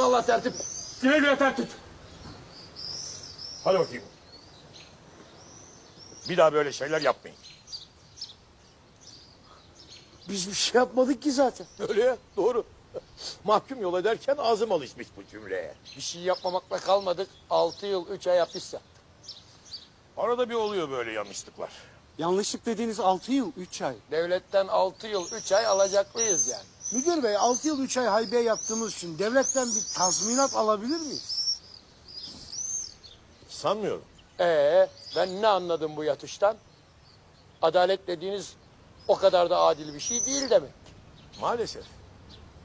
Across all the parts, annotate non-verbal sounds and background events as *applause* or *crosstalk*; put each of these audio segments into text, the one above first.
Allah tertip. Güle güle tertip. Hadi bakayım. Bir daha böyle şeyler yapmayın. Biz bir şey yapmadık ki zaten. *laughs* Öyle ya doğru. Mahkum yol ederken ağzım alışmış bu cümleye. Bir şey yapmamakla kalmadık. Altı yıl, üç ay hapis yattı. Arada bir oluyor böyle yanlışlıklar. Yanlışlık dediğiniz 6 yıl 3 ay. Devletten altı yıl, üç ay alacaklıyız yani. Müdür bey 6 yıl 3 ay haybiye yattığımız için devletten bir tazminat alabilir miyiz? Sanmıyorum. Ee, ben ne anladım bu yatıştan? Adalet dediğiniz o kadar da adil bir şey değil demek. Maalesef.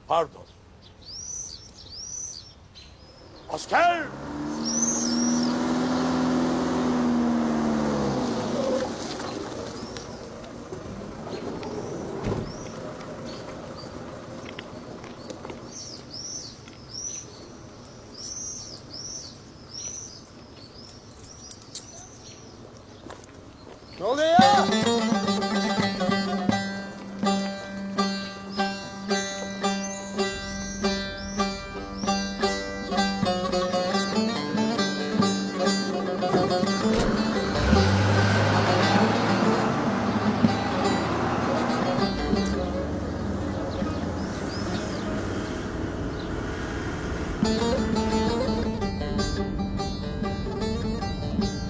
Pardon. Asker!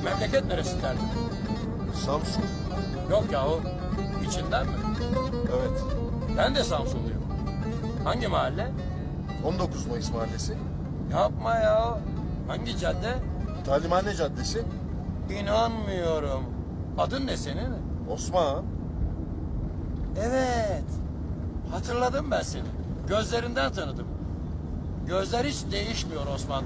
Memleket neresi tertip? Samsun. Yok yahu. İçinden mi? Evet. Ben de Samsunluyum. Hangi mahalle? 19 Mayıs Mahallesi. Yapma ya. Hangi cadde? Talimhane Caddesi. İnanmıyorum. Adın ne senin? Osman. Evet. Hatırladım ben seni. Gözlerinden tanıdım. Gözler hiç değişmiyor Osman.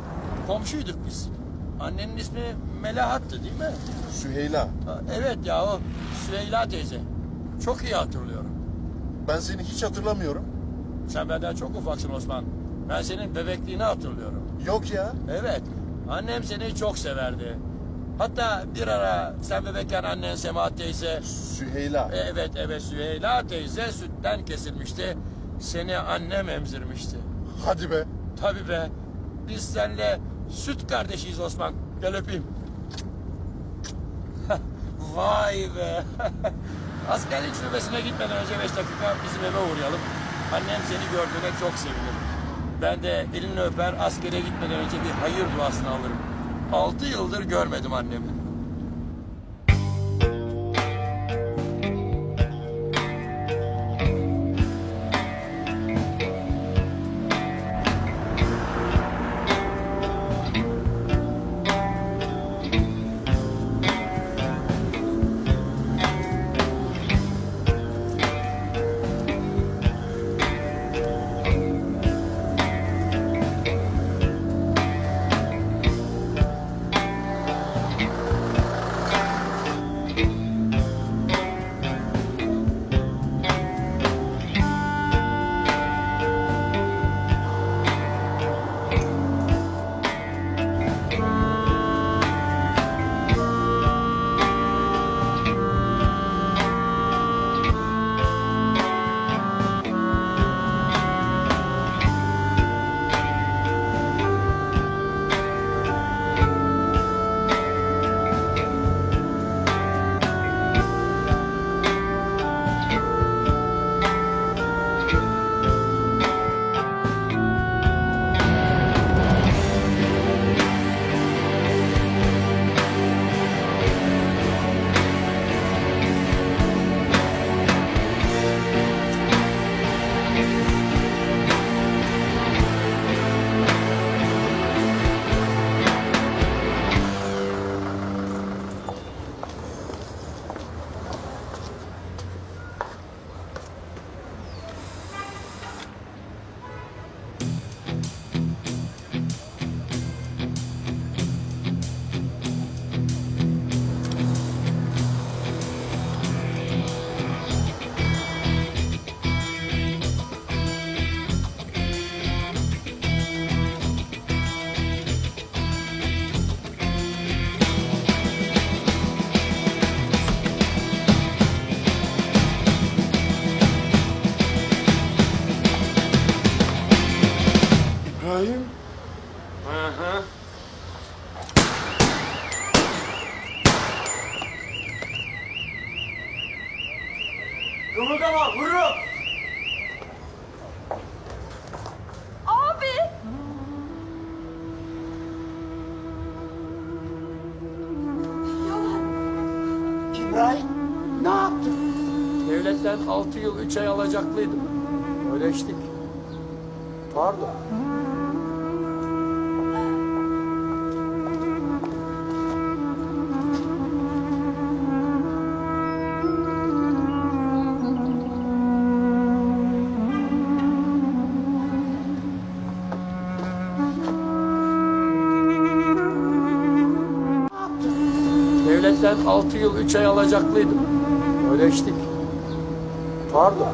Komşuyduk biz. Annenin ismi Melahat'tı değil mi? Süheyla. Ha, Evet ya o Süheyla teyze. Çok iyi hatırlıyorum. Ben seni hiç hatırlamıyorum. Sen benden çok ufaksın Osman. Ben senin bebekliğini hatırlıyorum. Yok ya. Evet. Annem seni çok severdi. Hatta bir ara sen bebekken annen Sema teyze... Süheyla. Evet evet Süheyla teyze sütten kesilmişti. Seni annem emzirmişti. Hadi be. Tabii be. Biz seninle süt kardeşiyiz Osman. Gel öpeyim. Vay be. *laughs* Askerlik şubesine gitmeden önce beş dakika bizim eve uğrayalım. Annem seni gördüğüne çok sevinir. Ben de elini öper askere gitmeden önce bir hayır duasını alırım. Altı yıldır görmedim annemi. Kımıldama vururum. Abi. İbrahim ne yaptın? Devletten 6 yıl 3 ay alacaklıydım. Ödeştik. Pardon. Devletten 6 yıl 3 ay alacaklıydım. Ödeştik. Pardon.